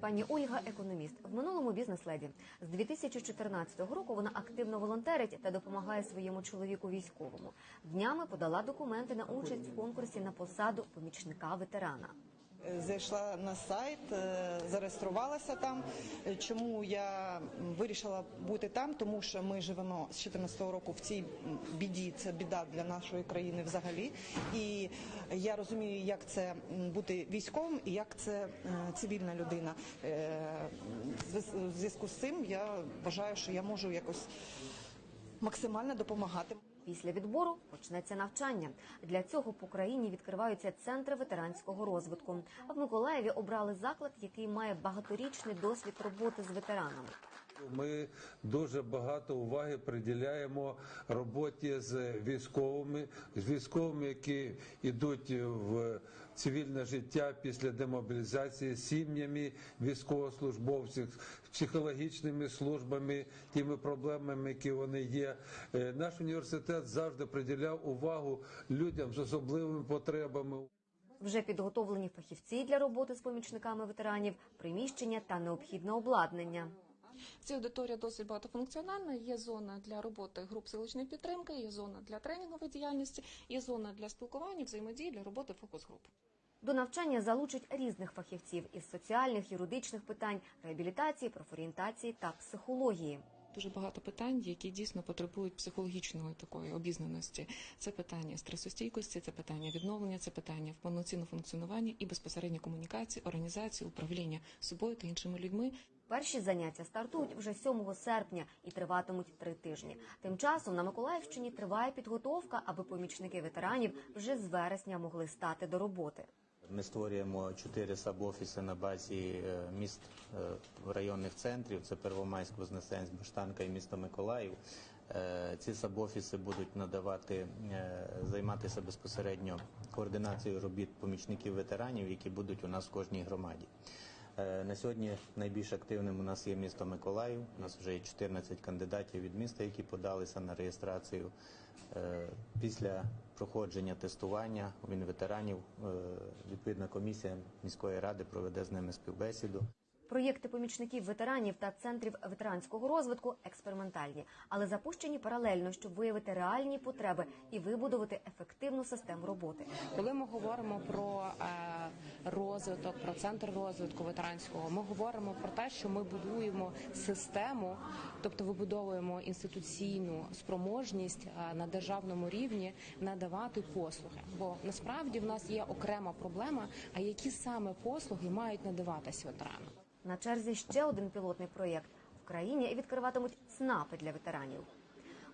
Пані Ольга економіст в минулому бізнес-леді. З 2014 року вона активно волонтерить та допомагає своєму чоловіку військовому. Днями подала документи на участь в конкурсі на посаду помічника ветерана. Зайшла на сайт, е, зареєструвалася там. Е, Чому я вирішила бути там? Тому що ми живемо з 2014 року в цій біді. Це біда для нашої країни взагалі. І я розумію, як це бути військовим і як це е, цивільна людина. В зв'язку з цим я вважаю, що я можу якось максимально допомагати. Після відбору почнеться навчання. Для цього по країні відкриваються центри ветеранського розвитку. А в Миколаєві обрали заклад, який має багаторічний досвід роботи з ветеранами. Ми дуже багато уваги приділяємо роботі з військовими, з військовими, які йдуть в цивільне життя після демобілізації, сім'ями військовослужбовців, психологічними службами, тими проблемами, які вони є. Е, Наш університет завжди приділяв увагу людям з особливими потребами. Вже підготовлені фахівці для роботи з помічниками ветеранів, приміщення та необхідне обладнання. Ця аудиторія досить багатофункціональна. Є зона для роботи груп селищної підтримки, є зона для тренінгової діяльності, є зона для спілкування, взаємодії для роботи фокус-груп. До навчання залучать різних фахівців із соціальних, юридичних питань, реабілітації, профорієнтації та психології. Дуже багато питань, які дійсно потребують психологічної такої обізнаності. Це питання стресостійкості, це питання відновлення, це питання повноцінного функціонування і безпосередньо комунікації, організації, управління собою та іншими людьми. Перші заняття стартують вже 7 серпня і триватимуть три тижні. Тим часом на Миколаївщині триває підготовка, аби помічники ветеранів вже з вересня могли стати до роботи. Ми створюємо чотири саб-офіси на базі е, міст е, районних центрів. Це Первомайськ, Вознесенськ, Баштанка і місто Миколаїв. Е, Ці саб-офіси будуть надавати, займатися безпосередньо координацією робіт помічників ветеранів, які будуть у нас в кожній громаді. Е, На сьогодні найбільш активним у нас є місто Миколаїв. У нас вже є 14 кандидатів від міста, які подалися на реєстрацію. Е, Після проходження тестування він ветеранів е, відповідна комісія міської ради проведе з ними співбесіду. Проєкти помічників ветеранів та центрів ветеранського розвитку експериментальні, але запущені паралельно, щоб виявити реальні потреби і вибудувати ефективну систему роботи. Коли ми говоримо про е, розвиток, про центр розвитку ветеранського, ми говоримо про те, що ми будуємо систему, тобто вибудовуємо інституційну спроможність е, на державному рівні надавати послуги. Бо насправді в нас є окрема проблема, а які саме послуги мають надаватись ветеранам. На черзі ще один пілотний проєкт в країні відкриватимуть ЦНАПи для ветеранів.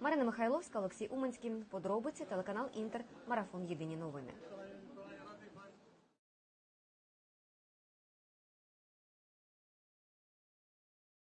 Марина Михайловська, Олексій Уманський. Подробиці телеканал Інтер. Марафон Єдині новини.